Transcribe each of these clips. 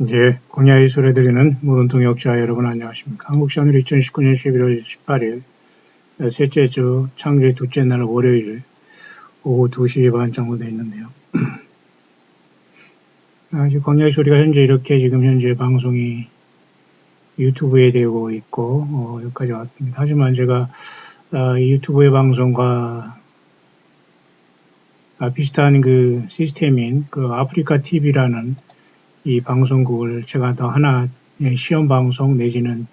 이제 공야의 소리 들리는 모든 동역자 여러분 안녕하십니까. 한국 시간으로 2019년 11월 18일 셋째 주 창조의 둘째 날 월요일 오후 2시 반 정도 되어 있는데요. 아, 광야의 소리가 현재 이렇게 지금 현재 방송이 유튜브에 되고 있고 어, 여기까지 왔습니다. 하지만 제가 아, 유튜브의 방송과 아, 비슷한 그 시스템인 그 아프리카 TV라는 이 방송국을 제가 더 하나 예, 시험 방송 내지는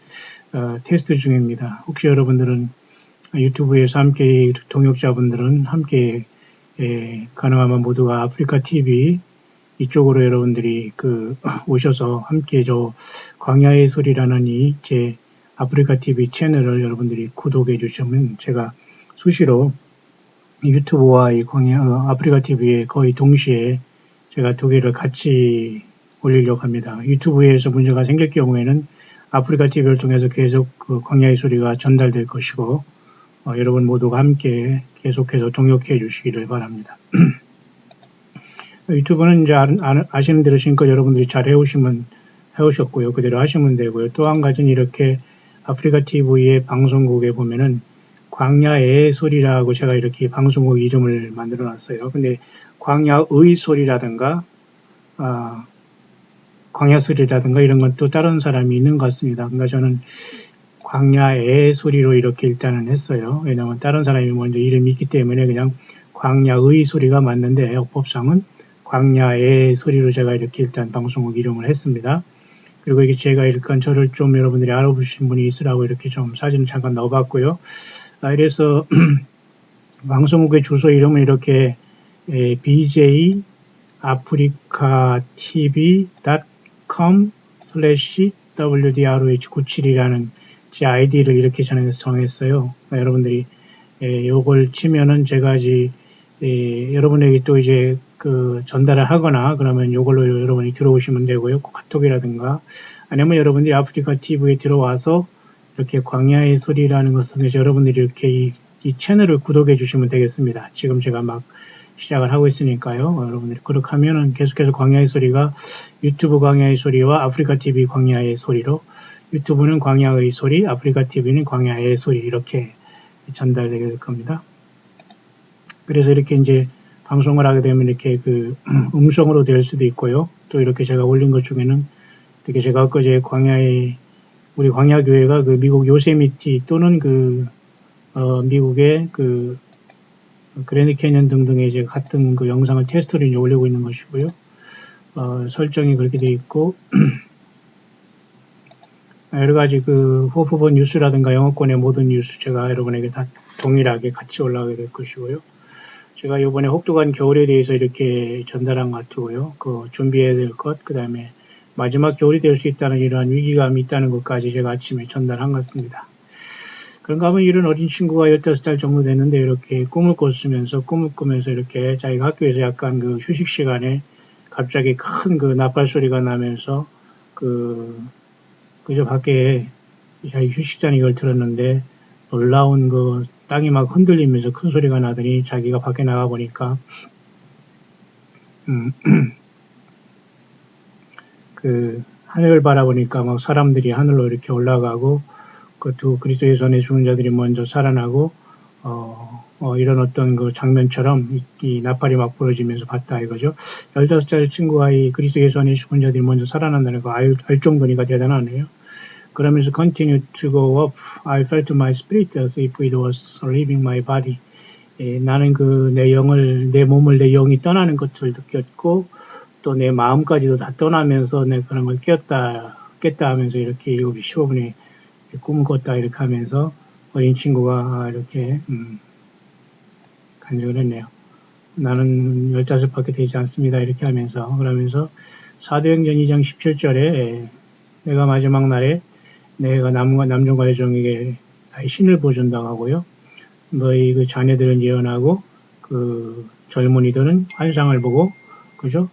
어, 테스트 중입니다. 혹시 여러분들은 유튜브에서 함께 동역자분들은 함께 예, 가능하면 모두가 아프리카 TV 이쪽으로 여러분들이 그 오셔서 함께 저 광야의 소리라는 이 제 아프리카 TV 채널을 여러분들이 구독해 주시면 제가 수시로 유튜브와 이 광야 어, 아프리카 TV에 거의 동시에 제가 두 개를 같이 올리려고 합니다. 유튜브에서 문제가 생길 경우에는 아프리카 TV를 통해서 계속 그 광야의 소리가 전달될 것이고 어, 여러분 모두가 함께 계속해서 동역해 주시기를 바랍니다. 유튜브는 이제 아, 시는 대로 신껏 여러분들이 잘 해오시면 해오셨고요. 그대로 하시면 되고요. 또 한 가지는 이렇게 아프리카 TV의 방송국에 보면은 광야의 소리라고 제가 이렇게 방송국 이름을 만들어 놨어요. 근데 광야의 소리라든가 아, 광야 소리라든가 이런 건 또 다른 사람이 있는 것 같습니다. 그러니까 저는 광야의 소리로 이렇게 일단은 했어요. 왜냐하면 다른 사람이 먼저 이름이 있기 때문에 그냥 광야의 소리가 맞는데 역법상은 광야의 소리로 제가 이렇게 일단 방송국 이름을 했습니다. 그리고 이게 제가 일단 저를 좀 여러분들이 알아보신 분이 있으라고 이렇게 좀 사진을 잠깐 넣어봤고요. 아, 이래서 방송국의 주소 이름을 이렇게 BJ 아프리카 TV com slash wdroh97이라는 제 아이디를 이렇게 정했어요. 그러니까 여러분들이 예, 요걸 치면은 제가 이제 예, 여러분에게 또 이제 그 전달을 하거나 그러면 요걸로 여러분이 들어오시면 되고요. 카톡이라든가 아니면 여러분들이 아프리카 TV에 들어와서 이렇게 광야의 소리라는 것을 통해서 여러분들이 이렇게 이, 이 채널을 구독해 주시면 되겠습니다. 지금 제가 막 시작을 하고 있으니까요. 여러분들이 그렇게 하면은 계속해서 광야의 소리가 유튜브 광야의 소리와 아프리카 TV 광야의 소리로 유튜브는 광야의 소리, 아프리카 TV는 광야의 소리 이렇게 전달되게 될 겁니다. 그래서 이렇게 이제 방송을 하게 되면 이렇게 그 음성으로 될 수도 있고요. 또 이렇게 제가 올린 것 중에는 이렇게 제가 엊그제 광야의 우리 광야교회가 그 미국 요세미티 또는 그 어, 미국의 그 그랜드 캐년 등등의 이제 같은 그 영상을 테스트로 이제 올리고 있는 것이고요. 어, 설정이 그렇게 되어 있고 여러 가지 그 호프본 뉴스라든가 영어권의 모든 뉴스 제가 여러분에게 다 동일하게 같이 올라가게 될 것이고요. 제가 이번에 혹독한 겨울에 대해서 이렇게 전달한 것 같고요. 그 준비해야 될 것, 그 다음에 마지막 겨울이 될 수 있다는 이러한 위기감이 있다는 것까지 제가 아침에 전달한 것 같습니다. 그런가 하면 이런 어린 친구가 15살 정도 됐는데 이렇게 꿈을 꿨으면서 꿈을 꾸면서 이렇게 자기가 학교에서 약간 그 휴식 시간에 갑자기 큰 그 나팔 소리가 나면서 그 그저 밖에 자기 휴식자는 이걸 들었는데 놀라운 그 땅이 막 흔들리면서 큰 소리가 나더니 자기가 밖에 나가 보니까 음, 그 하늘을 바라보니까 막 사람들이 하늘로 이렇게 올라가고 그 두 그리스도의 손에 죽은 자들이 먼저 살아나고 어, 어, 이런 어떤 그 장면처럼 이, 이, 나팔이 막 부러지면서 봤다 이거죠. 15살 친구가 이 그리스도의 손에 죽은 자들이 먼저 살아난다는 거 알, 알 정도니까 대단하네요. 그러면서 continue to go up. I felt my spirit as if it was leaving my body. 예, 나는 그 내 영을 내 몸을 내 영이 떠나는 것을 느꼈고 또 내 마음까지도 다 떠나면서 내 그런 걸 깨었다 깼다 하면서 이렇게 7시 15분에 꿈을 꿨다 이렇게 하면서 어린 친구가 이렇게 음, 간증을 했네요. 나는 15밖에 되지 않습니다. 이렇게 하면서 그러면서 사도행전 2장 17절에 내가 마지막 날에 내가 남과 남종과 여종에게 나의 신을 보여준다고 하고요. 너희 그 자녀들은 예언하고 그 젊은이들은 환상을 보고 그죠?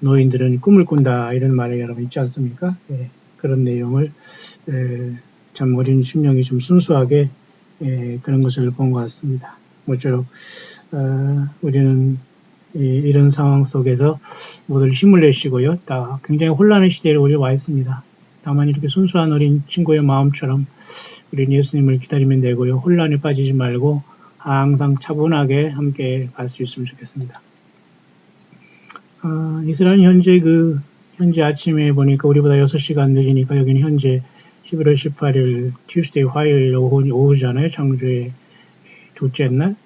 노인들은 꿈을 꾼다 이런 말이 여러분 있지 않습니까? 네, 그런 내용을 에, 참 어린 심령이 좀 순수하게 예, 그런 것을 본 것 같습니다. 모쪼록 어, 우리는 이, 이런 상황 속에서 모두 힘을 내시고요. 다 굉장히 혼란의 시대에 우리 와 있습니다. 다만 이렇게 순수한 어린 친구의 마음처럼 우리는 예수님을 기다리면 되고요. 혼란에 빠지지 말고 항상 차분하게 함께 갈 수 있으면 좋겠습니다. 아, 이스라엘 현재 그 현재 아침에 보니까 우리보다 6시간 늦으니까 여기는 현재 11월 18일 튜스데이 화요일 오후, 오후잖아요. 창조의 둘째 날.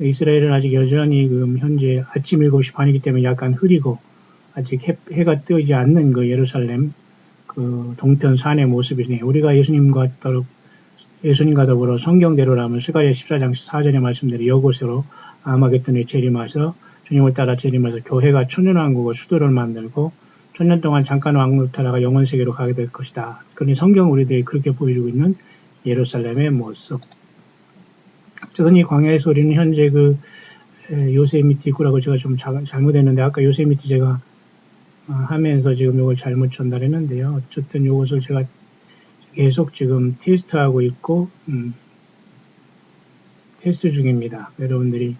이스라엘은 아직 여전히 그 현재 아침 7시 반이기 때문에 약간 흐리고 아직 해, 가 뜨지 않는 그 예루살렘 그 동편 산의 모습이네. 우리가 예수님과 더러 예수님과 더불어 성경대로라면 스가랴 14장 4절의 말씀대로 여곳으로 아마겟돈에 재림하서 주님을 따라 재림하서 교회가 천년왕국의 수도를 만들고 천년 동안 잠깐 왕노타라가 영원 세계로 가게 될 것이다. 그러니 성경 우리들이 그렇게 보여주고 있는 예루살렘의 모습. 어쨌든 이 광야의 소리는 현재 그 요세미티 구라고 제가 좀 잘못했는데 아까 요세미티 제가 어, 하면서 지금 이걸 잘못 전달했는데요. 어쨌든 이것을 제가 계속 지금 테스트하고 있고 음, 테스트 중입니다. 여러분들이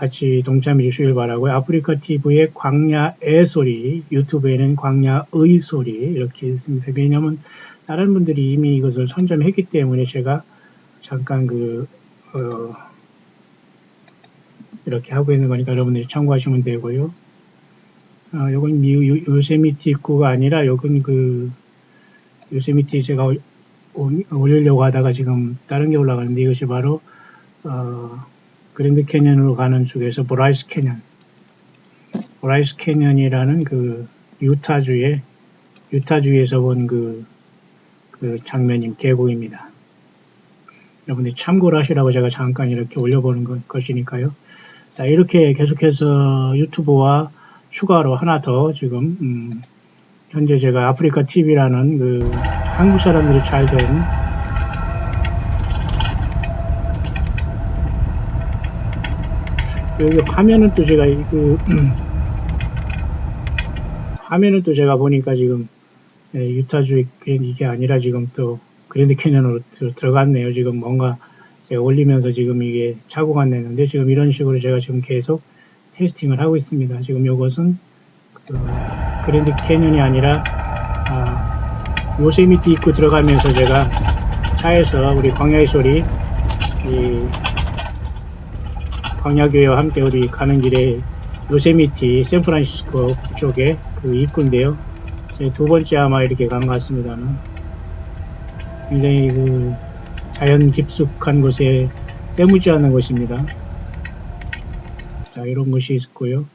같이 동참해 주시길 바라고요. 아프리카 TV의 광야의 소리, 유튜브에는 광야의 소리 이렇게 있습니다. 왜냐하면 다른 분들이 이미 이것을 선점했기 때문에 제가 잠깐 그 어, 이렇게 하고 있는 거니까 여러분들이 참고하시면 되고요. 아, 요건 요세미티 입구가 아니라 요건 그 요세미티 제가 올리려고 하다가 지금 다른 게 올라가는데 이것이 바로 어, 그랜드 캐년으로 가는 쪽에서 보라이스 캐년 보라이스 캐년이라는 그 유타주의 유타주에서 본그 그 장면인 계곡입니다. 여러분들이 참고를 하시라고 제가 잠깐 이렇게 올려보는 것이니까요. 자 이렇게 계속해서 유튜브와 추가로 하나 더 지금 음, 현재 제가 아프리카 TV라는 그 한국 사람들이 잘된 여기 화면은 또 제가 그 화면은 또 제가 보니까 지금 예, 유타주 이게 아니라 지금 또 그랜드 캐년으로 들어갔네요. 지금 뭔가 제가 올리면서 지금 이게 착오가 냈는데 지금 이런 식으로 제가 지금 계속 테스팅을 하고 있습니다. 지금 이것은 그 그랜드 캐년이 아니라 아, 요세미티 입구 들어가면서 제가 차에서 우리 광야의 소리 이 광야교회와 함께 우리 가는 길에 요세미티 샌프란시스코 쪽에 그 입구인데요. 두 번째 아마 이렇게 간 것 같습니다는 굉장히 그 자연 깊숙한 곳에 때묻지 않은 곳입니다. 자, 이런 것이 있고요.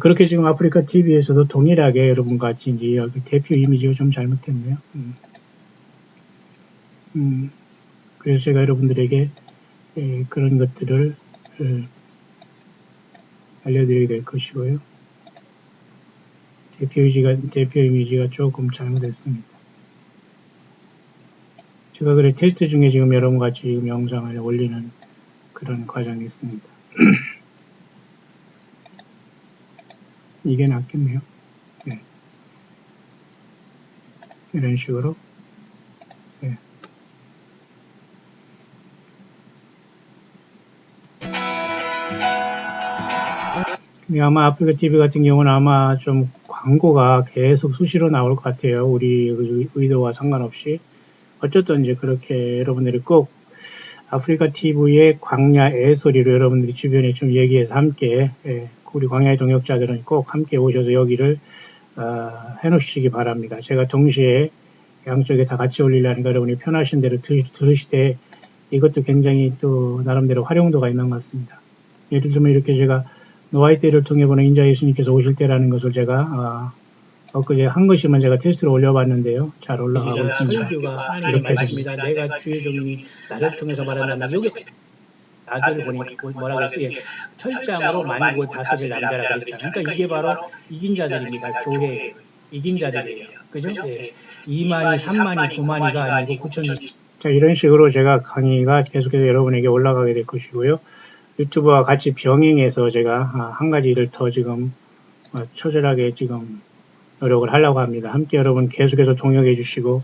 그렇게 지금 아프리카 TV에서도 동일하게 여러분 같이 이제 여기 대표 이미지가 좀 잘못됐네요. 음. 음. 그래서 제가 여러분들에게 에, 그런 것들을 에, 알려드리게 될 것이고요. 대표 이미지가, 대표 이미지가 조금 잘못됐습니다. 제가 그래 테스트 중에 지금 여러분 같이 지금 영상을 올리는 그런 과정이 있습니다. 이게 낫겠네요. 네. 이런 식으로. 네. 아마 아프리카 TV 같은 경우는 아마 좀 광고가 계속 수시로 나올 것 같아요. 우리 의도와 상관없이. 어쨌든 이제 그렇게 여러분들이 꼭 아프리카 TV의 광야 애 소리로 여러분들이 주변에 좀 얘기해서 함께 예, 우리 광야의 동역자들은 꼭 함께 오셔서 여기를 어, 해놓으시기 바랍니다. 제가 동시에 양쪽에 다 같이 올리려니까 여러분이 편하신 대로 들, 으시되 이것도 굉장히 또 나름대로 활용도가 있는 것 같습니다. 예를 들면 이렇게 제가 노아이 때를 통해 보는 인자 예수님께서 오실 때라는 것을 제가 어, 엊그제 한 것이면 제가 테스트로 올려봤는데요. 잘 올라가고 있습니다. 이렇게 했습니다. 내가 주의 종이 나를 통해서 말한다. 여기 아들 보니 뭐라 그랬어요? 철장으로 만국을 다스릴 남자라 그랬잖아요. 그러니까 이게 바로 이긴 자들입니다. 교회 이긴 자들이에요. 그죠? 예. 2만이, 3만이, 9만이가 아니고 9천. 자, 이런 식으로 제가 강의가 계속해서 여러분에게 올라가게 될 것이고요. 유튜브와 같이 병행해서 제가 아, 한 가지 일을 더 지금 어, 처절하게 지금 노력을 하려고 합니다. 함께 여러분 계속해서 동역해 주시고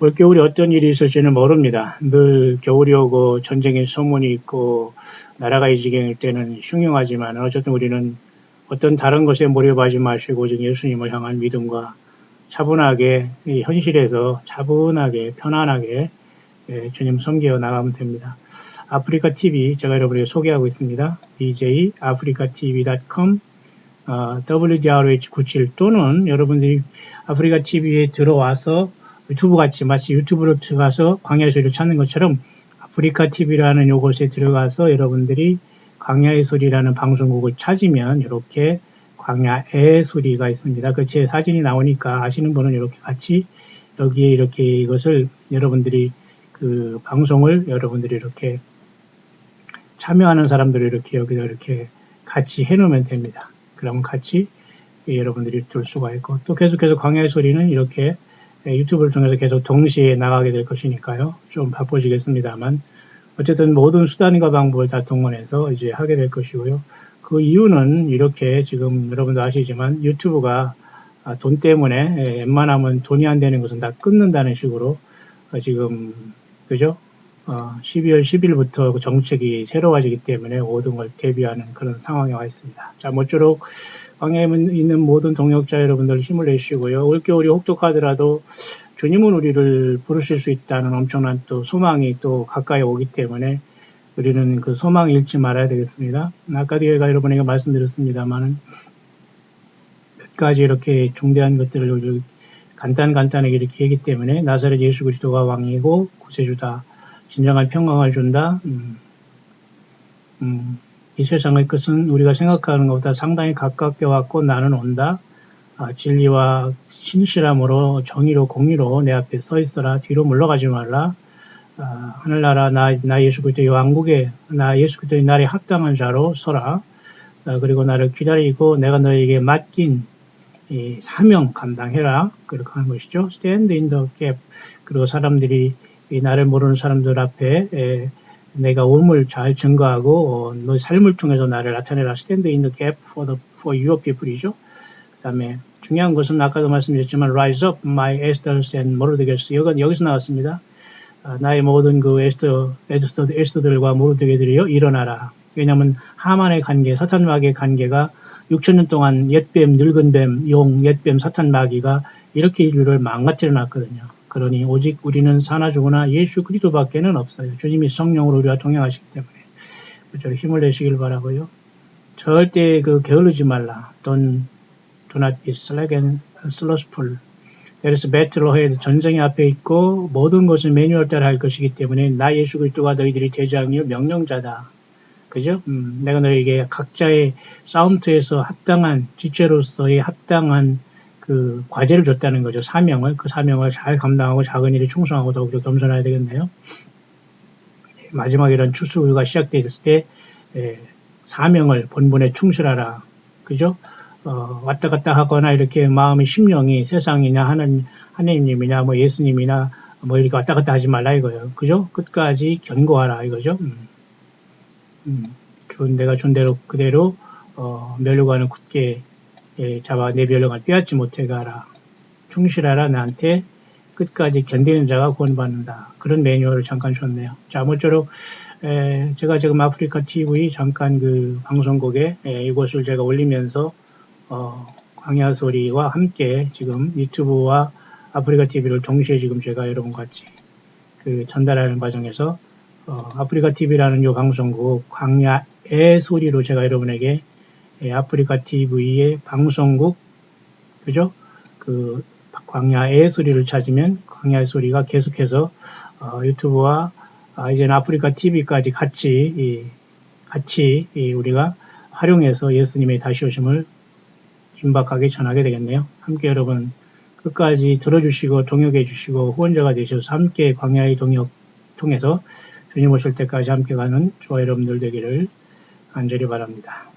올겨울이 어떤 일이 있을지는 모릅니다. 늘 겨울이 오고 전쟁의 소문이 있고 나라가 이 지경일 때는 흉흉하지만 어쨌든 우리는 어떤 다른 것에 몰입하지 마시고 오직 예수님을 향한 믿음과 차분하게 이 현실에서 차분하게 편안하게 예, 주님 섬겨 나가면 됩니다. 아프리카 TV 제가 여러분에게 소개하고 있습니다. bj 아프리카 tv.com 어, WDRH97 또는 여러분들이 아프리카 TV에 들어와서 유튜브 같이 마치 유튜브로 들어가서 광야의 소리를 찾는 것처럼 아프리카 TV라는 요것에 들어가서 여러분들이 광야의 소리라는 방송국을 찾으면 이렇게 광야의 소리가 있습니다. 그 제 사진이 나오니까 아시는 분은 이렇게 같이 여기에 이렇게 이것을 여러분들이 그 방송을 여러분들이 이렇게 참여하는 사람들을 이렇게 여기다 이렇게 같이 해놓으면 됩니다. 그러면 같이 여러분들이 들 수가 있고 또 계속해서 광야의 소리는 이렇게 유튜브를 통해서 계속 동시에 나가게 될 것이니까요. 좀 바빠지겠습니다만 어쨌든 모든 수단과 방법을 다 동원해서 이제 하게 될 것이고요. 그 이유는 이렇게 지금 여러분도 아시지만 유튜브가 아, 돈 때문에 웬만하면 돈이 안 되는 것은 다 끊는다는 식으로 지금 그죠? 12월 어, 10일부터 그 정책이 새로워지기 때문에 모든 걸 대비하는 그런 상황에 와 있습니다. 자, 모쪼록 광야에 있는 모든 동역자 여러분들 힘을 내시고요. 올겨울이 혹독하더라도 주님은 우리를 부르실 수 있다는 엄청난 또 소망이 또 가까이 오기 때문에 우리는 그 소망을 잃지 말아야 되겠습니다. 아까도 제가 여러분에게 말씀드렸습니다만은 몇 가지 이렇게 중대한 것들을 간단 간단하게 이렇게 얘기 때문에 나사렛 예수 그리스도가 왕이고 구세주다. 진정한 평강을 준다. 음, 음, 이 세상의 것은 우리가 생각하는 것보다 상당히 가깝게 왔고 나는 온다. 아, 진리와 신실함으로 정의로 공의로 내 앞에 서 있어라. 뒤로 물러가지 말라. 아, 하늘나라 나, 나 예수 그리스도의 왕국에 나 예수 그리스도의 날에 합당한 자로 서라. 아, 그리고 나를 기다리고 내가 너에게 맡긴 이 사명 감당해라. 그렇게 하는 것이죠. Stand in the gap. 그리고 사람들이 이 나를 모르는 사람들 앞에 에, 내가 옴을 잘 증거하고 어, 너 삶을 통해서 나를 나타내라. Stand in the gap for the for your people이죠. 그 다음에 중요한 것은 아까도 말씀드렸지만 rise up my Esther's and Mordecai's 여기 여기서 나왔습니다. 아, 나의 모든 그 에스터 에스터 에스터들과 모르드게들이요 일어나라. 왜냐하면 하만의 관계, 사탄 마귀의 관계가 6천 년 동안 옛뱀, 늙은 뱀, 용, 옛뱀, 사탄 마귀가 이렇게 인류를 망가뜨려 놨거든요. 그러니 오직 우리는 사나 죽으나 예수 그리스도밖에는 없어요. 주님이 성령으로 우리와 동행하시기 때문에 저를 힘을 내시길 바라고요. 절대 그 게으르지 말라. Don't do not be slack and slothful. Battle ahead. 전쟁이 앞에 있고 모든 것을 매뉴얼 따라 할 것이기 때문에 나 예수 그리스도가 너희들이 대장이요 명령자다. 그죠? 음, 내가 너에게 각자의 싸움터에서 합당한 지체로서의 합당한 그 과제를 줬다는 거죠. 사명을 그 사명을 잘 감당하고 작은 일에 충성하고 더욱더 겸손해야 되겠네요. 마지막 이런 추수가 시작됐을 때 에, 사명을 본분에 충실하라. 그죠? 어, 왔다 갔다 하거나 이렇게 마음의 심령이 세상이냐 하는 하나님이냐 뭐 예수님이나 뭐 이렇게 왔다 갔다 하지 말라 이거예요. 그죠? 끝까지 견고하라 이거죠. 음. 음. 준 내가 준 대로 그대로 어, 멸류관을 굳게 예, 잡아 내 변령을 빼앗지 못해 가라. 충실하라 나한테 끝까지 견디는 자가 구원받는다. 그런 매뉴얼을 잠깐 줬네요. 자, 모쪼록 에, 제가 지금 아프리카 TV 잠깐 그 방송국에 에, 이것을 제가 올리면서 어, 광야 소리와 함께 지금 유튜브와 아프리카 TV를 동시에 지금 제가 여러분과 같이 그 전달하는 과정에서 어, 아프리카 TV라는 요 방송국 광야의 소리로 제가 여러분에게 예, 아프리카 TV의 방송국, 그죠? 그 광야의 소리를 찾으면 광야의 소리가 계속해서 어, 유튜브와 아, 이제는 아프리카 TV까지 같이 이, 같이 이, 우리가 활용해서 예수님의 다시 오심을 긴박하게 전하게 되겠네요. 함께 여러분 끝까지 들어주시고 동역해 주시고 후원자가 되셔서 함께 광야의 동역 통해서 주님 오실 때까지 함께 가는 저와 여러분들 되기를 간절히 바랍니다.